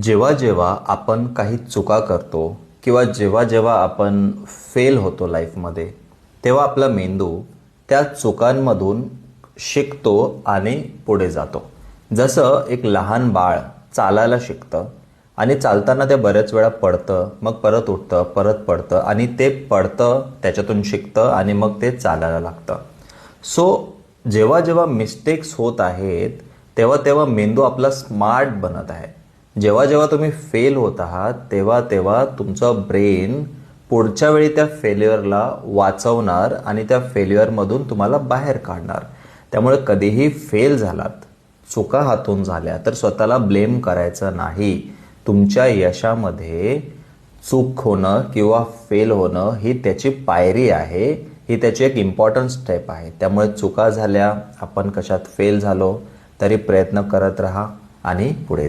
जेव्हा जेव्हा आपण काही चुका करतो किंवा जेव्हा जेव्हा आपण फेल होतो लाईफमध्ये तेव्हा आपला मेंदू त्या चुकांमधून शिकतो आणि पुढे जातो. जसं एक लहान बाळ चालायला शिकतं आणि चालताना ते बऱ्याच वेळा पडतं मग परत उठतं परत पडतं आणि ते पडतं त्याच्यातून शिकतं आणि मग ते चालायला लागतं. सो जेव्हा जेव्हा मिस्टेक्स होत आहेत तेव्हा तेव्हा मेंदू आपला स्मार्ट बनत आहे. जेव्हा जेव्हा तुम्ही फेल होत आहात तेव्हा तेव्हा तुमचं ब्रेन पुढच्या वेळी त्या फेल्युअरला वाचवणार आणि त्या फेल्युअरमधून तुम्हाला बाहेर काढणार. त्यामुळे कधीही फेल झालात चुका हातून झाल्या तर स्वतःला ब्लेम करायचं नाही. तुमच्या यशामध्ये चूक होणं किंवा फेल होणं ही त्याची पायरी आहे ही त्याची एक इम्पॉर्टंट स्टेप आहे. त्यामुळे चुका झाल्या आपण कशात फेल झालो तरी प्रयत्न करत राहा आणि पुढे